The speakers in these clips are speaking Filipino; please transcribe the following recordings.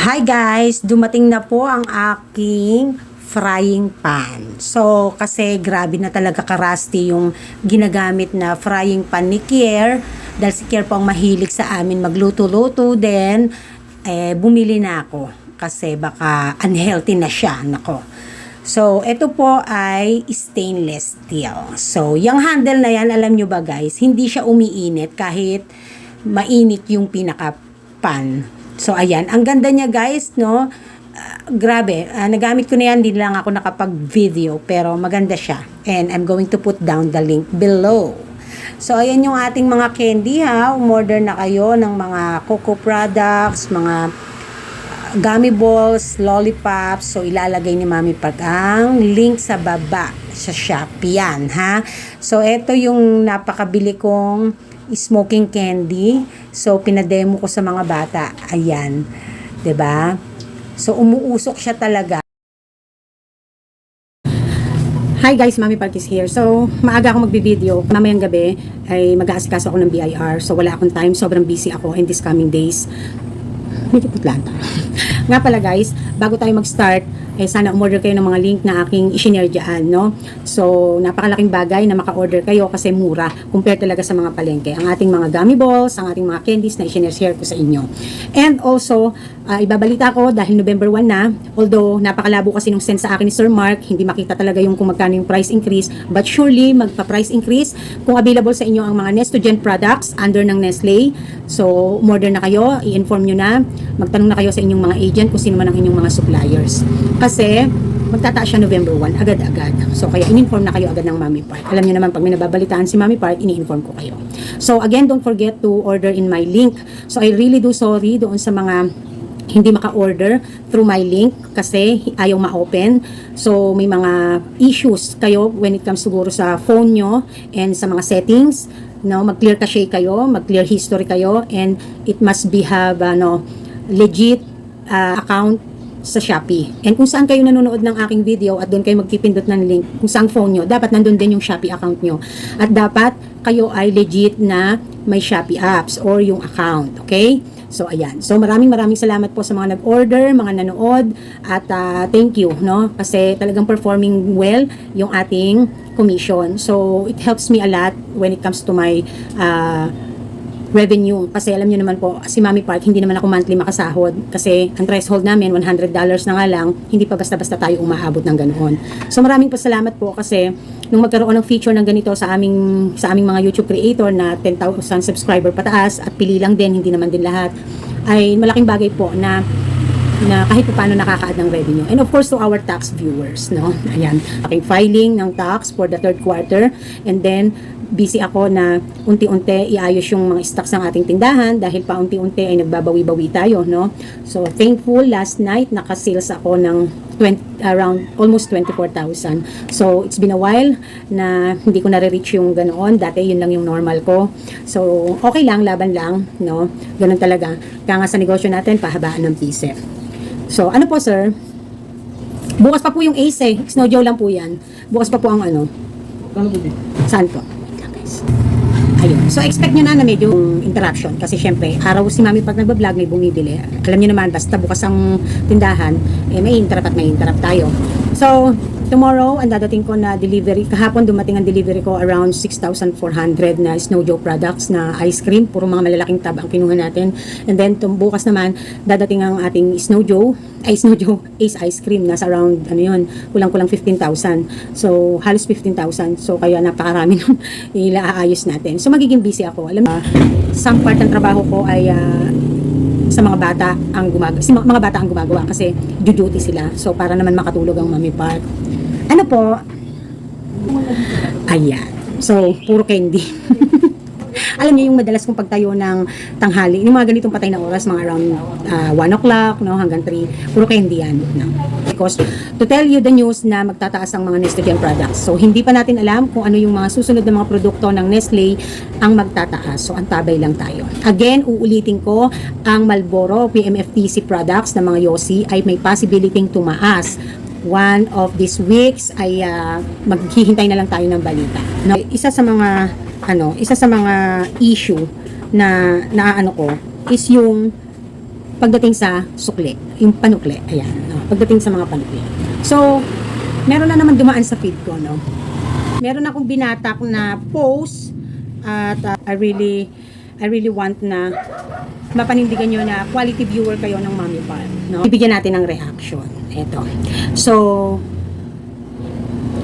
Hi guys! Dumating na po ang aking frying pan. So, kasi grabe na talaga karasti yung ginagamit na frying pan ni Kier. Dahil si Kier po ang mahilig sa amin magluto-luto. Then, eh, bumili na ako. Kasi baka unhealthy na siya. Nako. So, ito po ay stainless steel. So, yung handle na yan, alam nyo ba guys, hindi siya umiinit kahit mainit yung pinaka-pan. So, ayan. Ang ganda niya guys, no? Ah, grabe. Ah, nagamit ko na yan, hindi lang ako nakapag-video. Pero maganda siya. And I'm going to put down the link below. So, ayan yung ating mga candy ha. Umorder na kayo ng mga cocoa products, mga gummy balls, lollipops. So, ilalagay ni Mami Pag ang link sa baba sa Shopee yan, ha? So, ito yung napakabili kong smoking candy. So, pinademo ko sa mga bata. Ayan. ba? So, umuusok siya talaga. Hi guys, Mami Park is here. So, maaga ako magbibideo. Mamayang gabi ay mag-aasikaso ako ng BIR. So, wala akong time. Sobrang busy ako in these coming days. Medyo putlaan tayo. Nga pala guys, bago tayo mag-start, eh sana umorder kayo ng mga link na aking isinare dyan, no? So, napakalaking bagay na maka-order kayo kasi mura compare talaga sa mga palengke. Ang ating mga gummy balls, ang ating mga candies na isinare ko sa inyo. And also, ah, ibabalita ko dahil November 1 na, although napakalabo kasi nung send sa akin ni Sir Mark, hindi makita talaga yung kung magkano yung price increase, but surely magpa-price increase kung available sa inyo ang mga Nestogen products under ng Nestle. So, umorder na kayo, i-inform nyo na, magtanong na kayo sa inyong mga agent kung sino man ang inyong mga suppliers. Kasi, magtataas siya November 1, agad-agad. So, kaya in-inform na kayo agad ng Mami Park. Alam niyo naman, pag may nababalitaan si Mami Park, ini-inform ko kayo. So, again, don't forget to order in my link. So, I really do sorry doon sa mga hindi maka-order through my link kasi ayaw ma-open. So, may mga issues kayo when it comes siguro sa phone nyo and sa mga settings. No, mag-clear cache kayo, mag-clear history kayo, and it must be have ano, legit uh, account sa Shopee. And kung saan kayo nanonood ng aking video at doon kayo magpipindot ng link, kung saan phone nyo, dapat nandun din yung Shopee account nyo. At dapat kayo ay legit na may Shopee apps or yung account. Okay? So, ayan. So, maraming maraming salamat po sa mga nag-order, mga nanood, at ah, thank you, no? Kasi talagang performing well yung ating commission. So, it helps me a lot when it comes to my ah, revenue. Kasi alam niyo naman po, si Mami Park, hindi naman ako monthly makasahod. Kasi ang threshold namin, $100 na nga lang, hindi pa basta-basta tayo umaabot ng ganoon. So maraming pasalamat po kasi nung magkaroon ng feature ng ganito sa aming sa aming mga YouTube creator na 10,000 subscriber pataas at pili lang din, hindi naman din lahat, ay malaking bagay po na na kahit pa paano nakaka-add ng revenue. And of course, to our tax viewers, no? Ayan, aking filing ng tax for the third quarter. And then, busy ako na unti-unti iayos yung mga stocks ng ating tindahan dahil pa unti-unti ay nagbabawi-bawi tayo, no? So, thankful, last night, nakasales ako ng 20, around almost 24,000. So, it's been a while na hindi ko nare-reach yung ganoon. Dati, yun lang yung normal ko. So, okay lang, laban lang, no? Ganun talaga. Kaya nga sa negosyo natin, pahabaan ng pise. So, ano po, sir? Bukas pa po yung ace eh. Snow Joe lang po yan. Bukas pa po ang ano. Saan po? Ayun. So, expect nyo na na medyo interruption. Kasi syempre, araw si mami pag nagbablog, may bumibili. Alam nyo naman, basta bukas ang tindahan, eh, may interrupt at may interrupt tayo. So, tomorrow, ang dadating ko na delivery. Kahapon, dumating ang delivery ko around 6,400 na Snow Joe products na ice cream. Puro mga malalaking tab ang kinuha natin. And then, tum- bukas naman, dadating ang ating Snow Joe, ay Snow Joe Ace Ice Cream. Nasa around, ano yun, kulang-kulang 15,000. So, halos 15,000. So, kaya napakarami nung ilaayos natin. So, magiging busy ako. Alam mo, some part ng trabaho ko ay ah, sa mga bata ang gumagawa. Si mga bata ang gumagawa kasi duty sila. So, para naman makatulog ang Mami Park. Ano po? Ayan. So, puro candy. Alam niyo yung madalas kong pagtayo ng tanghali, yung mga ganitong patay na oras, mga around ah, 1 o'clock, no, hanggang 3, puro candy yan. No? Because to tell you the news na magtataas ang mga Nestle products. So, hindi pa natin alam kung ano yung mga susunod na mga produkto ng Nestle ang magtataas. So, antabay lang tayo. Again, uulitin ko, ang Malboro PMFTC products ng mga Yossi ay may possibility tumaas one of these weeks ay ah, maghihintay na lang tayo ng balita. No, isa sa mga ano, isa sa mga issue na naaano ko is yung pagdating sa sukli, yung panukli, ayan, no? pagdating sa mga panukli. So, meron na naman dumaan sa feed ko, no? Meron akong binatak na post at uh, I really I really want na mapanindigan nyo na quality viewer kayo ng Mommy Farm, no? Bibigyan natin ng reaction. Ito. So,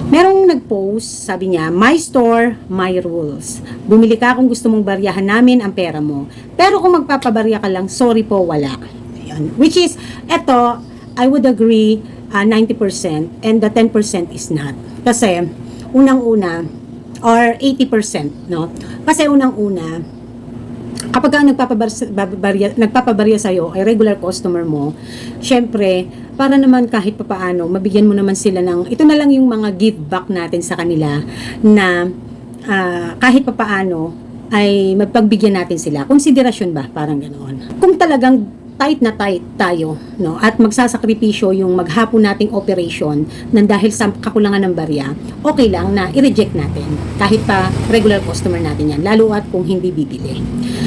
Merong nag-post, sabi niya, My store, my rules. Bumili ka kung gusto mong baryahan namin ang pera mo. Pero kung magpapabarya ka lang, sorry po, wala. Ayan. Which is, eto, I would agree uh, 90% and the 10% is not. Kasi, unang-una, or 80%, no? Kasi unang-una, kapag ka nagpapabarya, nagpapabarya sa'yo ay regular customer mo, syempre, para naman kahit papaano, mabigyan mo naman sila ng, ito na lang yung mga give back natin sa kanila na ah, kahit papaano ay magpagbigyan natin sila. Konsiderasyon ba? Parang ganoon. Kung talagang tight na tight tayo, no? At magsasakripisyo yung maghapon nating operation nang dahil sa kakulangan ng barya, okay lang na i-reject natin. Kahit pa regular customer natin yan, lalo at kung hindi bibili.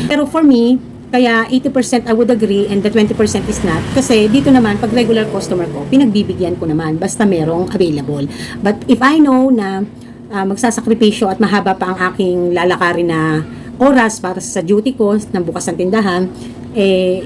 Pero for me, kaya 80% I would agree and the 20% is not. Kasi dito naman, pag regular customer ko, pinagbibigyan ko naman basta merong available. But if I know na uh, magsasakripisyo at mahaba pa ang aking lalakarin na oras para sa duty ko ng bukas ng tindahan, eh,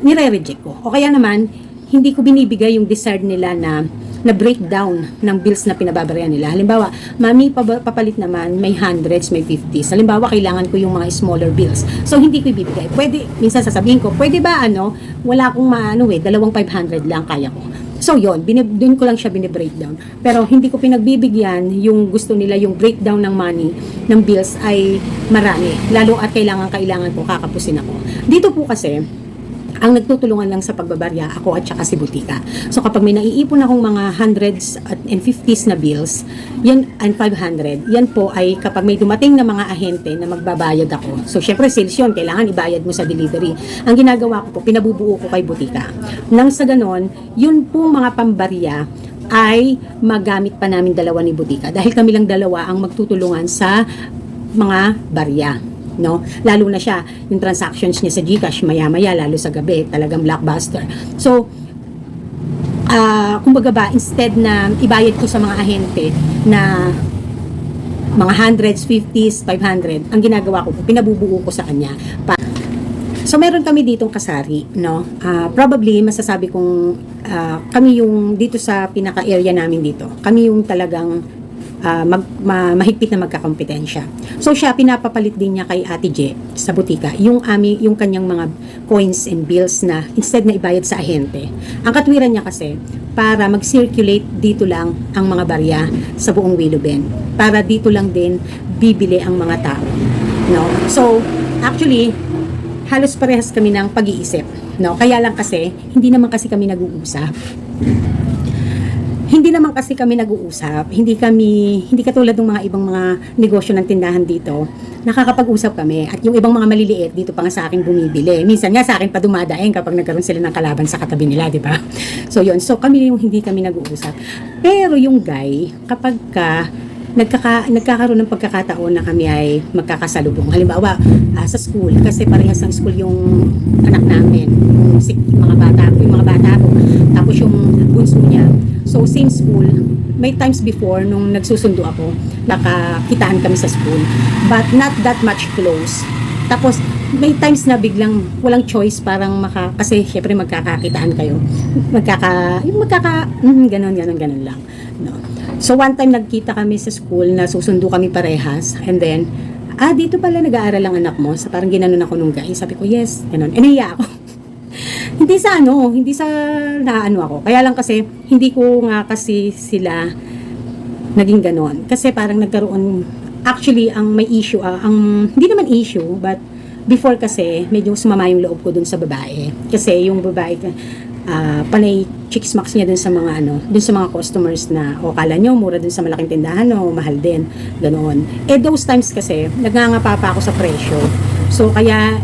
nire-reject ko. O kaya naman, hindi ko binibigay yung desired nila na na breakdown ng bills na pinababarya nila. Halimbawa, mami, papalit naman, may hundreds, may 50s. Halimbawa, kailangan ko yung mga smaller bills. So, hindi ko ibibigay. Pwede, minsan sasabihin ko, pwede ba ano, wala akong maano eh, dalawang 500 lang kaya ko. So, yon doon ko lang siya binibreakdown. Pero hindi ko pinagbibigyan yung gusto nila, yung breakdown ng money, ng bills ay marami. Lalo at kailangan-kailangan ko kakapusin ako. Dito po kasi, ang nagtutulungan lang sa pagbabarya, ako at saka si Butika. So kapag may naiipon akong mga hundreds at and fifties na bills, yan and 500, yan po ay kapag may dumating na mga ahente na magbabayad ako. So syempre sales yun, kailangan ibayad mo sa delivery. Ang ginagawa ko po, pinabubuo ko kay Butika. Nang sa ganon, yun pong mga pambarya ay magamit pa namin dalawa ni Butika dahil kami lang dalawa ang magtutulungan sa mga barya no? Lalo na siya, yung transactions niya sa GCash, maya-maya, lalo sa gabi, talagang blockbuster. So, ah kumbaga ba, instead na ibayad ko sa mga ahente na mga hundreds, fifties, 500, ang ginagawa ko, pinabubuo ko sa kanya. Pa So meron kami ditong kasari, no? Ah, probably masasabi kong ah, kami yung dito sa pinaka-area namin dito. Kami yung talagang ah, mag, ma- mahigpit na magkakompetensya. So siya pinapapalit din niya kay Ate Je sa butika yung ami yung kanyang mga coins and bills na instead na ibayad sa ahente. Ang katwiran niya kasi para mag-circulate dito lang ang mga barya sa buong Willow Bend. Para dito lang din bibili ang mga tao. No? So, actually, halos parehas kami ng pag-iisip. No? Kaya lang kasi, hindi naman kasi kami nag-uusap. Hindi naman kasi kami nag-uusap. Hindi kami, hindi katulad ng mga ibang mga negosyo ng tindahan dito. Nakakapag-usap kami. At yung ibang mga maliliit, dito pa nga sa akin bumibili. Minsan nga sa akin pa dumadaing kapag nagkaroon sila ng kalaban sa katabi nila, di ba? So yun, so kami yung hindi kami nag-uusap. Pero yung guy, kapag ka nagkaka, nagkakaroon ng pagkakataon na kami ay magkakasalubong. Halimbawa, ah, sa school, kasi parehas ng school yung anak namin, yung si, mga bata, yung mga bata ko, tapos yung bunso niya. So, same school. May times before, nung nagsusundo ako, nakakitaan kami sa school. But not that much close. Tapos, may times na biglang walang choice parang maka kasi syempre magkakakitaan kayo magkaka yung magkaka mm, ganon ganon ganon lang no so one time nagkita kami sa school na susundo kami parehas and then ah dito pala nag-aaral ang anak mo sa parang ginanon ako nung guy sabi ko yes ganon and ako hindi sa ano hindi sa naano ako. Kaya lang kasi hindi ko nga kasi sila naging ganon. Kasi parang nagkaroon actually ang may issue ah, ang hindi naman issue but before kasi medyo sumama yung loob ko dun sa babae. Kasi yung babae ah panay chicks max niya dun sa mga ano dun sa mga customers na o kala nyo mura dun sa malaking tindahan o mahal din. Ganoon eh those times kasi nagngangapa pa ako sa presyo. So kaya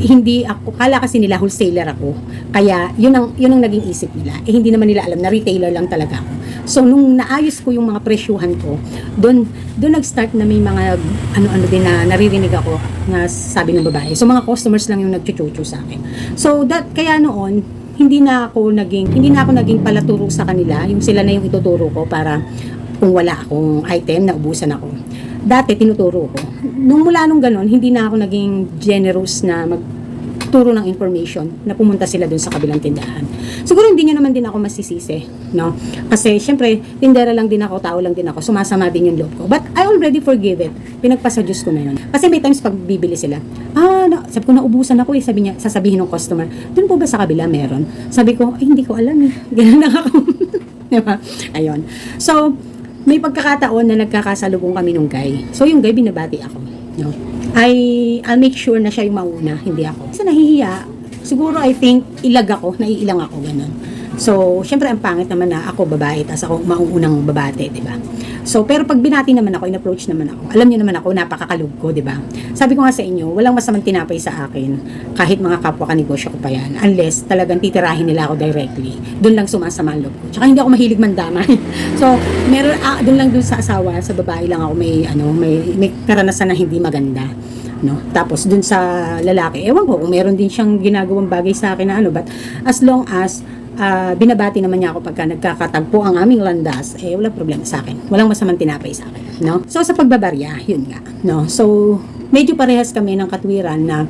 hindi ako, kala kasi nila wholesaler ako. Kaya, yun ang, yun ang naging isip nila. Eh, hindi naman nila alam na retailer lang talaga ako. So, nung naayos ko yung mga presyuhan ko, doon, doon nag-start na may mga ano-ano din na naririnig ako na sabi ng babae. So, mga customers lang yung nagchuchuchu sa akin. So, that, kaya noon, hindi na ako naging, hindi na ako naging palaturo sa kanila. Yung sila na yung ituturo ko para kung wala akong item, naubusan ako. Dati, tinuturo ko. Nung mula nung ganun, hindi na ako naging generous na magturo ng information na pumunta sila dun sa kabilang tindahan. Siguro hindi nyo naman din ako masisisi, no? Kasi, syempre, tindera lang din ako, tao lang din ako, sumasama din yung loob ko. But, I already forgive it. Pinagpasa Diyos ko na yun. Kasi may times pag bibili sila, ah, na, sabi ko, naubusan ako eh, sabi niya, sasabihin ng customer, dun po ba sa kabila meron? Sabi ko, ay, hindi ko alam eh. Ganun lang ako. diba? Ayun. So, may pagkakataon na nagkakasalubong kami nung guy. So, yung guy, binabati ako. No? I, I'll make sure na siya yung mauna, hindi ako. Kasi nahihiya, siguro I think, ilag ako, naiilang ako, ganun. So, syempre ang pangit naman na ako babae, tas ako mauunang babate, di ba? So, pero pag binati naman ako, in-approach naman ako, alam niyo naman ako, napakakalog ko, di ba? Sabi ko nga sa inyo, walang masamang tinapay sa akin, kahit mga kapwa kanegosyo ko pa yan, unless talagang titirahin nila ako directly. Doon lang sumasama ang loob ko. Tsaka hindi ako mahilig mandamay. so, meron, ah, doon lang doon sa asawa, sa babae lang ako may, ano, may, may karanasan na hindi maganda no tapos dun sa lalaki ewan ko kung meron din siyang ginagawang bagay sa akin na ano but as long as ah, binabati naman niya ako pagka nagkakatagpo ang aming landas eh wala problema sa akin walang masamang tinapay sa akin no so sa pagbabarya yun nga no so medyo parehas kami ng katwiran na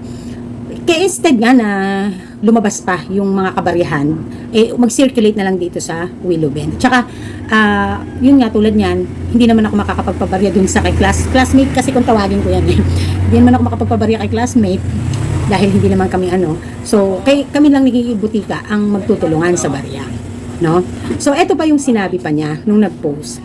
kaya instead nga na lumabas pa yung mga kabaryahan, eh, mag-circulate na lang dito sa Willow Bend. Tsaka, ah, yun nga, tulad niyan, hindi naman ako makakapagpabarya dun sa kay class, classmate kasi kung tawagin ko yan eh. hindi naman ako makapagpabarya kay classmate dahil hindi naman kami ano. So, kay, kami lang butika ang magtutulungan sa barya. No? So, eto pa yung sinabi pa niya nung nag-post.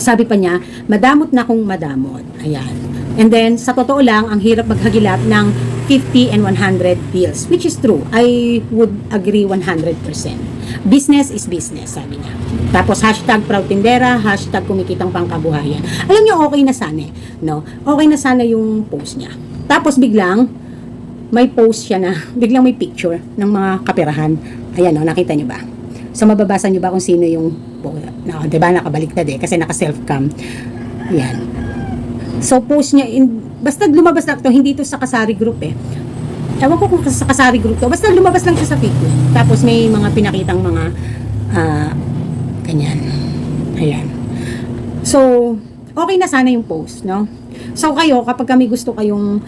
Sabi pa niya, madamot na kung madamot. Ayan. And then, sa totoo lang, ang hirap maghagilap ng 50 and 100 bills, which is true. I would agree 100%. Business is business, sabi niya. Tapos, hashtag proud tindera, hashtag kumikitang pangkabuhayan. Alam niyo, okay na sana eh, no? Okay na sana yung post niya. Tapos, biglang, may post siya na, biglang may picture ng mga kaperahan. Ayan, no, nakita niyo ba? So, mababasa niyo ba kung sino yung, no, di ba, nakabaliktad eh, kasi naka-self-cam. Yan. So, post niya, in, basta lumabas lang to, hindi to sa Kasari Group eh. Ewan ko kung sa Kasari Group to, basta lumabas lang siya sa Facebook. Tapos may mga pinakitang mga, ah, ganyan. Ayan. So, okay na sana yung post, no? So, kayo, kapag kami gusto kayong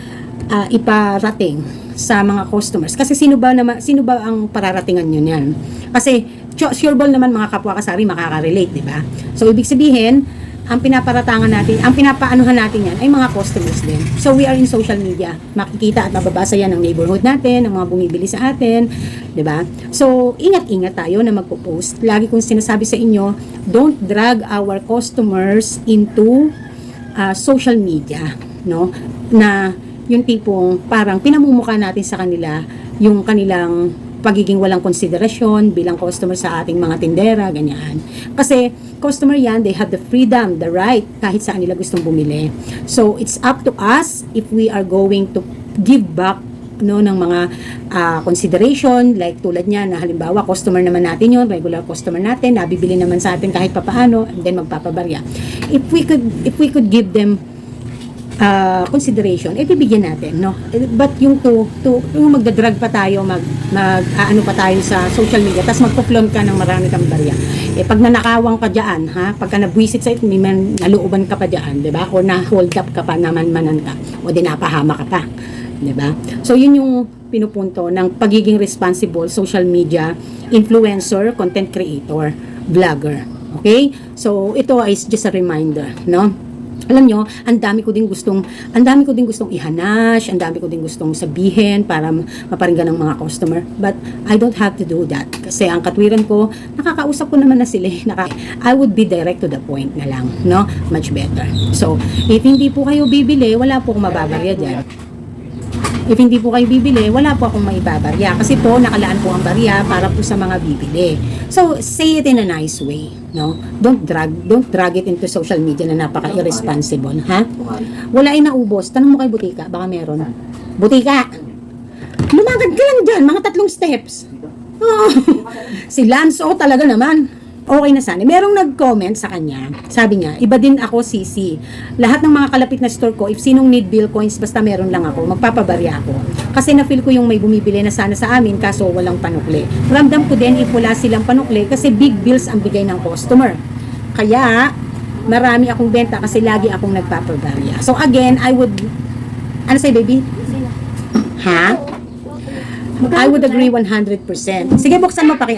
ah, iparating sa mga customers, kasi sino ba naman, sino ba ang pararatingan nyo niyan? Kasi, su- sure ball naman mga kapwa kasari makaka-relate, di ba? So, ibig sabihin, ang pinaparatangan natin, ang pinapaanuhan natin yan ay mga customers din. So, we are in social media. Makikita at mababasa yan ng neighborhood natin, ng mga bumibili sa atin, di ba? So, ingat-ingat tayo na magpo-post. Lagi kong sinasabi sa inyo, don't drag our customers into uh, social media, no? Na yung tipong parang pinamumuka natin sa kanila yung kanilang pagiging walang konsiderasyon bilang customer sa ating mga tindera, ganyan. Kasi customer yan, they have the freedom, the right, kahit saan nila gustong bumili. So, it's up to us if we are going to give back no ng mga ah, consideration like tulad niya na halimbawa customer naman natin yon regular customer natin nabibili naman sa atin kahit papaano and then magpapabarya if we could if we could give them uh, consideration, eh bibigyan natin, no? Eh, But yung to, to yung magdadrag pa tayo, mag, mag aano pa tayo sa social media, tapos magpo-flaunt ka ng marami kang barya. Eh, pag nanakawang ka dyan, ha? Pagka nabwisit sa may man, naluuban ka pa dyan, di ba? O na-hold up ka pa, naman-manan ka, o di napahama ka pa. Di ba? So, yun yung pinupunto ng pagiging responsible social media influencer, content creator, vlogger. Okay? So, ito is just a reminder, no? Alam nyo, ang dami ko din gustong, ang dami ko din gustong ihanash, ang dami ko din gustong sabihin para maparinggan ng mga customer. But I don't have to do that. Kasi ang katwiran ko, nakakausap ko naman na sila. eh. Naka, I would be direct to the point na lang, no? Much better. So, if hindi po kayo bibili, wala po akong mababarya dyan. If hindi po kayo bibili, wala po akong maibabarya. Kasi po, nakalaan po ang barya para po sa mga bibili. So, say it in a nice way. No? Don't drag, don't drag it into social media na napaka-irresponsible. Ha? Wala ay naubos. Tanong mo kay Butika, baka meron. Butika! Lumakad ka lang dyan, mga tatlong steps. Oh, si Lance, oh talaga naman. Okay na sana. Merong nag-comment sa kanya. Sabi niya, iba din ako sisi. Lahat ng mga kalapit na store ko, if sinong need bill coins, basta meron lang ako, magpapabarya ako. Kasi na-feel ko yung may bumibili na sana sa amin, kaso walang panukli. Ramdam ko din if wala silang panukli, kasi big bills ang bigay ng customer. Kaya, marami akong benta kasi lagi akong nagpapabarya. So again, I would, ano say baby? Ha? I would agree 100%. Sige, buksan mo po.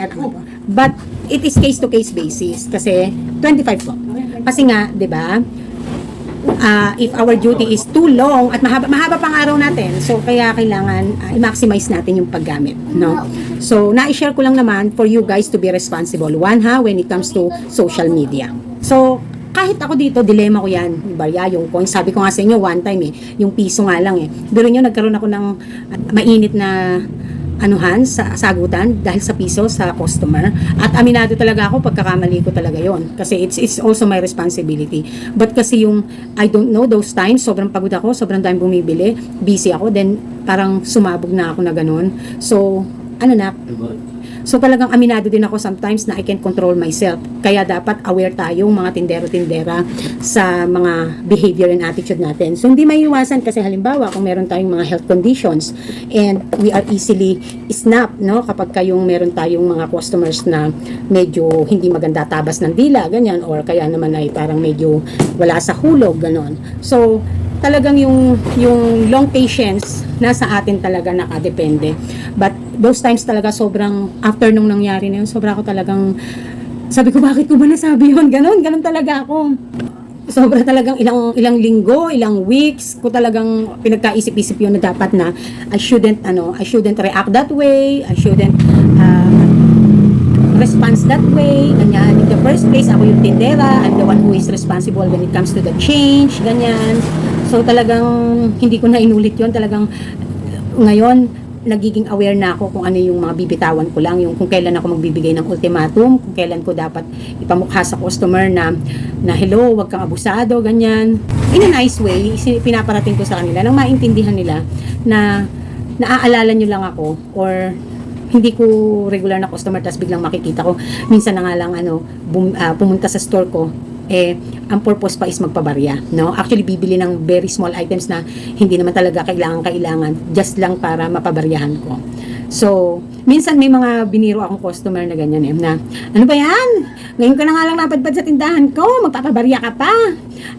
But it is case to case basis kasi 25 po. Kasi nga, 'di ba? ah, if our duty is too long at mahaba, mahaba pang araw natin, so kaya kailangan ah, i-maximize natin yung paggamit, no? So, na-share ko lang naman for you guys to be responsible. One ha, when it comes to social media. So, kahit ako dito, dilema ko yan. Barya, yung coin. Sabi ko nga sa inyo, one time eh, yung piso nga lang eh. Pero nyo, nagkaroon ako ng ah, mainit na anuhan sa sagutan dahil sa piso sa customer. At aminado talaga ako pagkakamali ko talaga yon kasi it's it's also my responsibility. But kasi yung I don't know those times sobrang pagod ako sobrang dami bumibili busy ako then parang sumabog na ako na ganun. So ano na So talagang aminado din ako sometimes na I can control myself. Kaya dapat aware tayong mga tindero-tindera sa mga behavior and attitude natin. So hindi maiiwasan kasi halimbawa kung meron tayong mga health conditions and we are easily snap, no? Kapag kayong meron tayong mga customers na medyo hindi maganda tabas ng dila, ganyan, or kaya naman ay parang medyo wala sa hulog, ganon. So, talagang yung yung long patience nasa atin talaga nakadepende. But those times talaga sobrang after nung nangyari na yun, sobra ako talagang sabi ko bakit ko ba nasabi yun? Ganon, ganon talaga ako. Sobra talagang ilang ilang linggo, ilang weeks ko talagang pinagkaisip-isip yun na dapat na I shouldn't ano, I shouldn't react that way, I shouldn't uh, response that way, ganyan. In the first place, ako yung tindera, I'm the one who is responsible when it comes to the change, ganyan. So talagang hindi ko na inulit yon talagang ngayon, nagiging aware na ako kung ano yung mga bibitawan ko lang, yung kung kailan ako magbibigay ng ultimatum, kung kailan ko dapat ipamukha sa customer na, na hello, wag kang abusado, ganyan. In a nice way, pinaparating ko sa kanila nang maintindihan nila na naaalala nyo lang ako or hindi ko regular na customer tapos biglang makikita ko minsan na nga lang ano bum, ah, pumunta sa store ko eh ang purpose pa is magpabarya no? Actually bibili ng very small items na hindi naman talaga kailangan kailangan just lang para mapabaryahan ko so minsan may mga biniro akong customer na ganyan eh na ano ba yan? Ngayon ka na nga lang napadpad sa tindahan ko magpapabarya ka pa.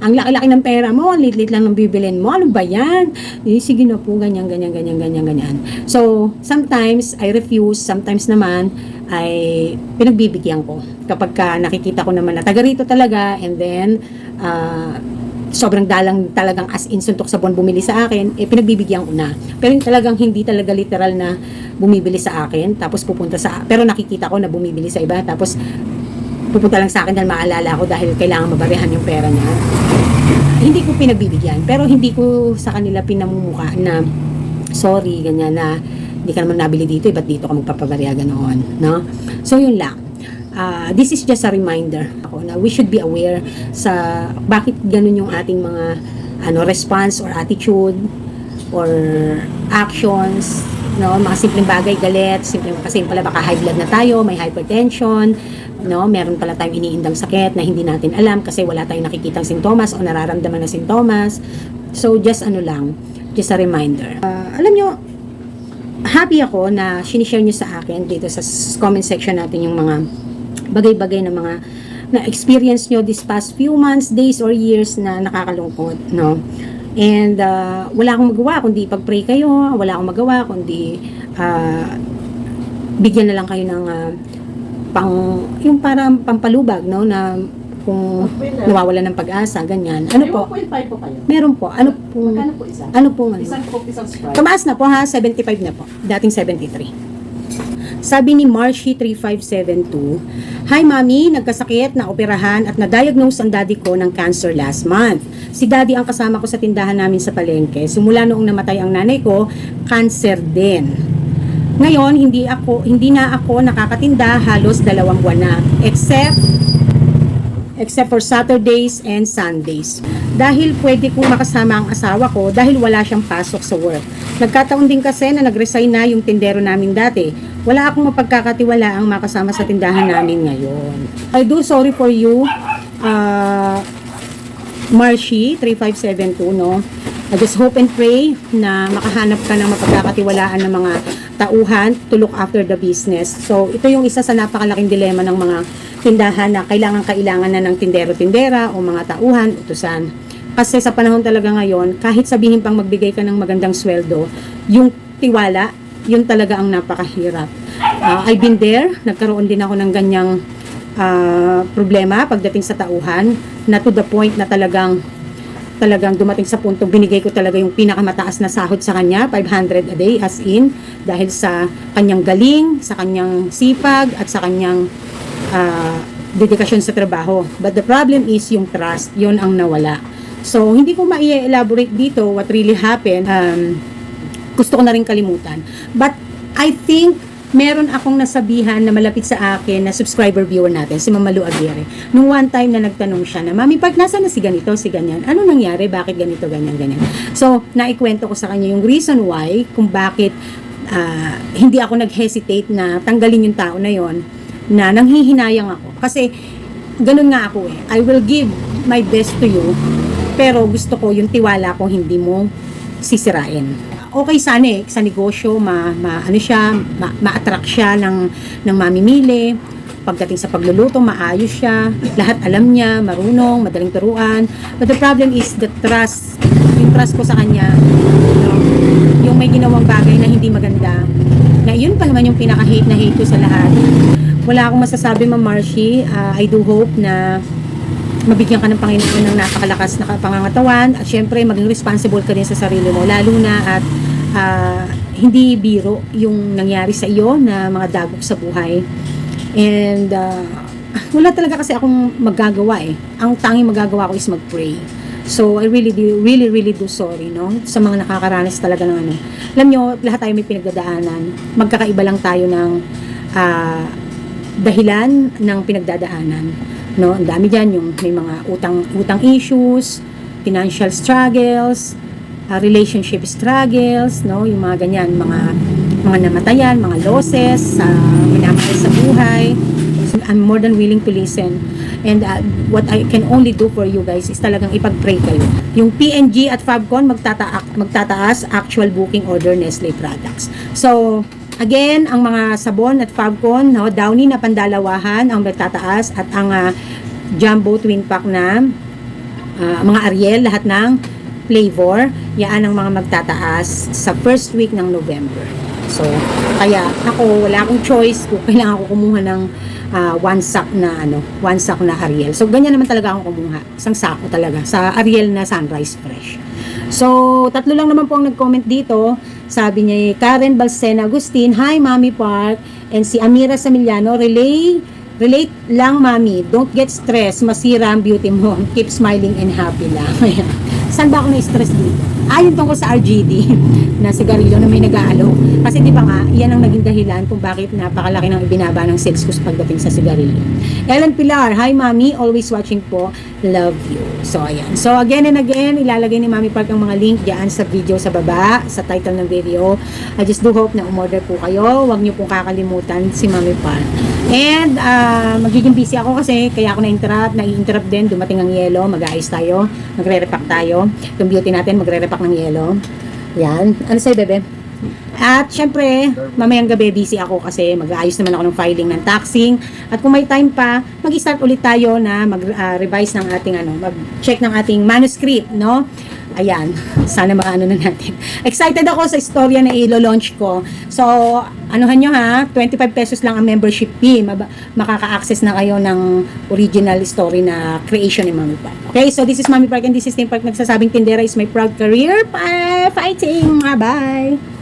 Ang laki-laki ng pera mo ang lit-lit lang ng bibilin mo ano ba yan? Eh, sige na po ganyan ganyan ganyan ganyan ganyan. So sometimes I refuse sometimes naman ay pinagbibigyan ko kapag ka nakikita ko naman na taga rito talaga and then ah, sobrang dalang talagang as in suntok sa buwan bumili sa akin, eh pinagbibigyan ko na. Pero yung talagang hindi talaga literal na bumibili sa akin, tapos pupunta sa, pero nakikita ko na bumibili sa iba, tapos pupunta lang sa akin dahil maalala ko dahil kailangan mabarehan yung pera niya. Hindi ko pinagbibigyan, pero hindi ko sa kanila pinamumuka na sorry, ganyan na hindi ka naman nabili dito, eh, ba't dito ka magpapabarya ganoon, no? So, yun lang. Ah, this is just a reminder ako na we should be aware sa bakit ganun yung ating mga ano response or attitude or actions no? Mga simpleng bagay galit simpleng kasi pala baka high blood na tayo may hypertension no? Meron pala tayong iniindang sakit na hindi natin alam kasi wala tayong nakikitang sintomas o nararamdaman na sintomas. So just ano lang just a reminder. Ah, alam nyo happy ako na sinishare nyo sa akin dito sa comment section natin yung mga bagay-bagay na mga na experience nyo this past few months, days, or years na nakakalungkot, no? And uh, wala akong magawa kundi pag-pray kayo, wala akong magawa kundi uh, bigyan na lang kayo ng uh, pang yung parang pampalubag, no, na kung nawawala ng pag-asa, ganyan. Ano po? 1.5 po kayo. Meron po. Ano po? Magkano po isa? Ano po? Ano? Isang isang. Tumaas na po ha, 75 na po. Dating 73. Sabi ni Marcy3572, Hi Mami, nagkasakit, na operahan at na-diagnose ang daddy ko ng cancer last month. Si daddy ang kasama ko sa tindahan namin sa palengke. Simula noong namatay ang nanay ko, cancer din. Ngayon, hindi ako hindi na ako nakakatinda halos dalawang buwan na. Except except for Saturdays and Sundays. Dahil pwede kong makasama ang asawa ko dahil wala siyang pasok sa work. Nagkataon din kasi na nag-resign na yung tindero namin dati. Wala akong mapagkakatiwala ang makasama sa tindahan namin ngayon. I do sorry for you, uh, Marcy 3572 no. I just hope and pray na makahanap ka ng mapagkakatiwalaan ng mga tauhan to look after the business. So, ito yung isa sa napakalaking dilema ng mga tindahan na kailangan-kailangan na ng tindero-tindera o mga tauhan, utusan. Kasi sa panahon talaga ngayon, kahit sabihin pang magbigay ka ng magandang sweldo, yung tiwala, yun talaga ang napakahirap. Uh, I've been there, nagkaroon din ako ng ganyang ah, problema pagdating sa tauhan na to the point na talagang talagang dumating sa punto binigay ko talaga yung pinakamataas na sahod sa kanya 500 a day as in dahil sa kanyang galing sa kanyang sipag at sa kanyang ah, dedikasyon sa trabaho. But the problem is yung trust. Yon ang nawala so hindi ko ma-elaborate dito what really happened um, gusto ko na rin kalimutan. But I think meron akong nasabihan na malapit sa akin na subscriber viewer natin, si Mamalu Aguirre. Nung one time na nagtanong siya na, Mami, pag nasa na si ganito, si ganyan, ano nangyari? Bakit ganito, ganyan, ganyan? So, naikwento ko sa kanya yung reason why, kung bakit ah, hindi ako nag-hesitate na tanggalin yung tao na yon na nanghihinayang ako. Kasi, ganun nga ako eh. I will give my best to you, pero gusto ko yung tiwala ko hindi mo sisirain. Okay sana eh, sa negosyo, ma, ma ano siya, ma, ma-attract siya ng, ng mamimili. Pagdating sa pagluluto, maayos siya. Lahat alam niya, marunong, madaling turuan. But the problem is the trust. Yung trust ko sa kanya, yung may ginawang bagay na hindi maganda. Na yun pa naman yung pinaka-hate na hate ko sa lahat. Wala akong masasabi, Ma'am Marcy. Ah, I do hope na mabigyan ka ng Panginoon ng napakalakas na pangangatawan at syempre maging responsible ka din sa sarili mo lalo na at ah, hindi biro yung nangyari sa iyo na mga dagok sa buhay. And ah, wala talaga kasi akong magagawa eh. Ang tanging magagawa ko is mag-pray. So I really do, really really do sorry no sa mga nakakaranas talaga ng ano. Alam nyo lahat tayo may pinagdadaanan. Magkakaiba lang tayo ng ah, dahilan ng pinagdadaanan no? Ang dami diyan yung may mga utang utang issues financial struggles uh, relationship struggles no? Yung mga ganyan mga mga namatayan mga losses sa minamahal sa buhay. I'm more than willing to listen. And uh, what I can only do for you guys is talagang ipag-pray kayo. Yung PNG at Fabcon magtataak magtataas actual booking order Nestle products. So Again, ang mga sabon at Fabcon, no, Downy na pandalawahan ang magtataas at ang ah, Jumbo Twin Pack na ah, mga Ariel, lahat ng flavor, yan ang mga magtataas sa first week ng November. So, kaya ako, wala akong choice kung kailangan ko kumuha ng ah, one sack na ano, one sack na Ariel. So, ganyan naman talaga ako kumuha. Isang sako talaga sa Ariel na Sunrise Fresh. So, tatlo lang naman po ang nag-comment dito. Sabi niya, Karen Balsena Agustin, Hi, Mami Park. And si Amira Samiliano, relay, relate lang, Mami. Don't get stressed. Masira ang beauty mo. Keep smiling and happy lang. Saan ba ako na-stress dito? Ah, yun tungkol sa RGD na sigarilyo na may nag-aalok. Kasi di ba nga, yan ang naging dahilan kung bakit napakalaki ng ibinaba ng sales ko pagdating sa sigarilyo. Ellen Pilar, Hi Mami, always watching po. Love you. So, ayan. So, again and again, ilalagay ni Mami Park ang mga link diyan sa video sa baba, sa title ng video. I just do hope na umorder po kayo. Huwag niyo pong kakalimutan si Mami Park. And, ah, magiging busy ako kasi kaya ako na-interrupt, na-interrupt din, dumating ang yelo, mag-aayos tayo, magre-repack tayo. Yung beauty natin, magre-repack ng yelo. Yan. Ano sa'yo, bebe? At syempre, mamayang gabi busy ako kasi mag-aayos naman ako ng filing ng taxing. At kung may time pa, mag-start ulit tayo na mag-revise ng ating ano, mag-check ng ating manuscript, no? Ayan, sana maano na natin. Excited ako sa istorya na ilo-launch ko. So, anuhan nyo ha, 25 pesos lang ang membership fee. Makaka-access na kayo ng original story na creation ni Mami Park. Okay, so this is Mami Park and this is Tim Park. Nagsasabing Tindera is my proud career. Bye! Fighting! Bye!